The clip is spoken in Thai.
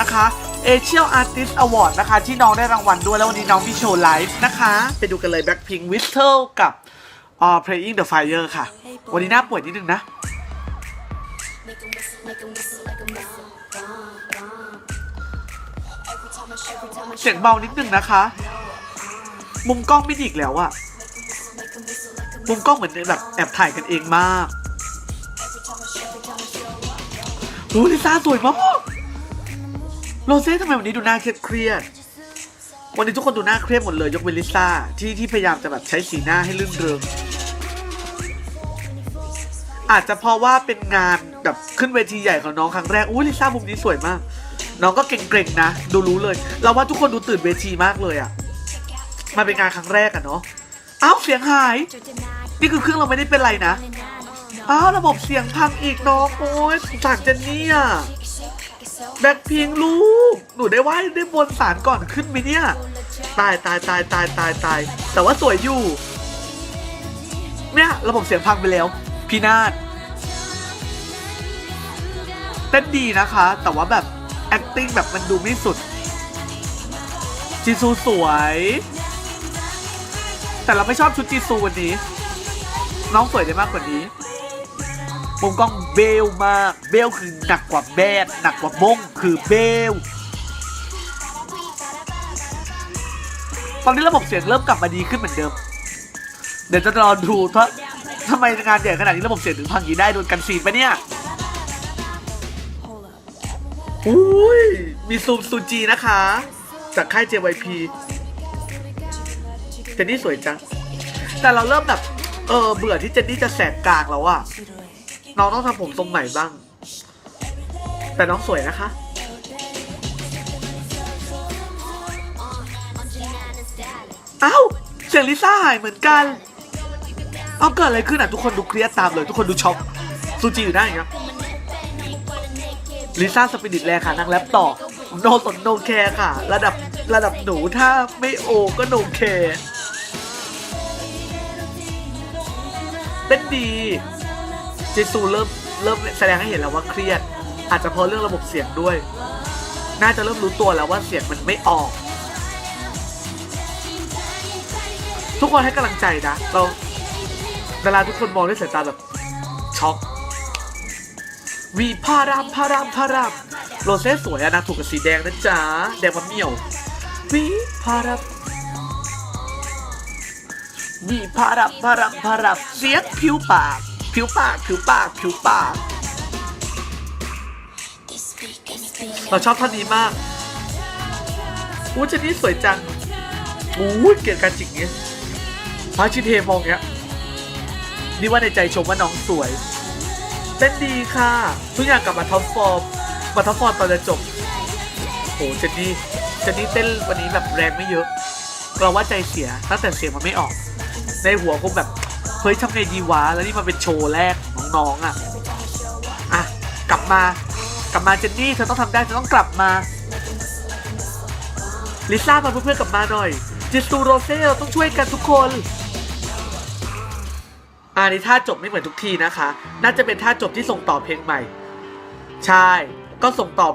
นะคะเอเชียลอาร์ติสอวอร์ดนะคะ ที่น้องได้รางวัลด้วยแล้ววันนี้น้องมีโชว์ไลฟ์นะคะ ไปดูกันเลย Blackpink Whistle กับอ่า Playing the Fire ค่ะ วันนี้หน้าป่วยนิดนึงนะ เสียงเบานิดนึงนะคะ มุมกล้องไม่ดีกแล้วอะมุมกล้องเหมือนแบบแอบถ่ายกันเองมากโอ้ลิซ่าสวยมาก โรเซ่ทำไมวันนี้ดูหน้าเครียดเครียดวันนี้ทุกคนดูหน้าเครียดหมดเลยยกเว้นลิซ่าที่ที่พยายามจะแบบใช้สีหน้าให้ลื่นเริงอาจจะเพราะว่าเป็นงานแบบขึ้นเวทีใหญ่ของน้องครั้งแรกอุ้ยลิซ่ามุมนี้สวยมาก น้องก็เก่งๆนะ ดูรู้เลย เราว่าทุกคนดูตื่นเวทีมากเลยอะ่ะมันเป็นงานครั้งแรกอะเนาะเอ้าเสียงหาย นี่คือเครื่องเราไม่ได้เป็นไรนะอ้าวระบบเสียงพังอีกน้องโอ้ยสงสารเจนนี่อะ แบ็คพิงลูก หนูได้ไหว้ได้บนสารก่อนขึ้นไหมเนี่ย ตายตายตายตายตายตาย แต่ว่าสวยอยู่ เนี่ยระบบเสียงพังไปแล้ว พี่นาฏเต้นดีนะคะ แต่ว่าแบบ acting แบบมันดูไม่สุด จีซูสวย แต่เราไม่ชอบชุดจีซูวันนี้ น้องสวยได้มากกว่านี้ มุมกล้องเบลมากเบลคือหนักกว่าแบดหนักกว่าบงคือเบลตอนนี้ระบบเสียงเริ่มกลับมาดีขึ้นเหมือนเดิม เดี๋ยวจะรอดูถ้าทำไมงานใหญ่ขนาดนี้ระบบเสียงถึงพังยีได้โดนกันซีนปะเนี่ยอุ้ยมีซูมซูจีนะคะ จากค่าย JYP เจนนี่สวยจัง แต่เราเริ่มแบบ เออ เบื่อที่เจนนี่จะแสกกลางแล้วอะ น้องต้องทำผมทรงใหม่บ้าง แต่น้องสวยนะคะ เอ้าเสียงลิซ่าหายเหมือนกัน เอาเกิดอะไรขึ้นอะ ทุกคนดูเครียดตามเลย ทุกคนดูช็อกซูจีอยู่ได้ย่างลิซ่าสปิริตแรงค่ะนางแรปต่อโนสนโนแคร์ค่ะ ระดับระดับหนูถ้าไม่โอก็โนแคร์เต้นดี เจซูเริ่มเริ่มแสดงให้เห็นแล้วว่าเครียด อาจจะเพราะเรื่องระบบเสียงด้วย น่าจะเริ่มรู้ตัวแล้วว่าเสียงมันไม่ออก ทุกคนให้กำลังใจนะ เราเวลาทุกคนมองด้วยสายตาแบบช็อกวีพารามพารามพารามโรเซ่สวยอะนะถูกกับสีแดงนะจ๊ะ แดงมะเมี่ยววีพารามวีพารามพารามพารามเสียงผิวปาก ผิวปากผิวปากผิวปาก เราชอบท่อนนี้มากอู้เจนนี่สวยจังอู้เกลียดการจิกเงี้ยพาชิเทมองเงี้ยนี่ว่าในใจชมว่าน้องสวยเต้นดีค่ะทุกอย่างกลับมาท็อปฟอร์มมาท็อปฟอร์มตอนจะจบโอ้เจนนี่เจนนี่เต้นวันนี้แบบแรงไม่เยอะเราว่าใจเสียตั้งแต่เสียงมันไม่ออก ในหัวคงแบบ เฮ้ยทำไงดีวะ แล้วนี่มันเป็นโชว์แรกของน้องๆอะ อะ กลับมา กลับมาเจนนี่ เธอต้องทำได้ เธอต้องกลับมา ลิซ่ามาเพื่อนๆกลับมาหน่อย จิสูโรเซ่เราต้องช่วยกันทุกคนอันนี้ท่าจบไม่เหมือนทุกทีนะคะ น่าจะเป็นท่าจบที่ส่งต่อเพลงใหม่ ใช่ ก็ส่งต่อ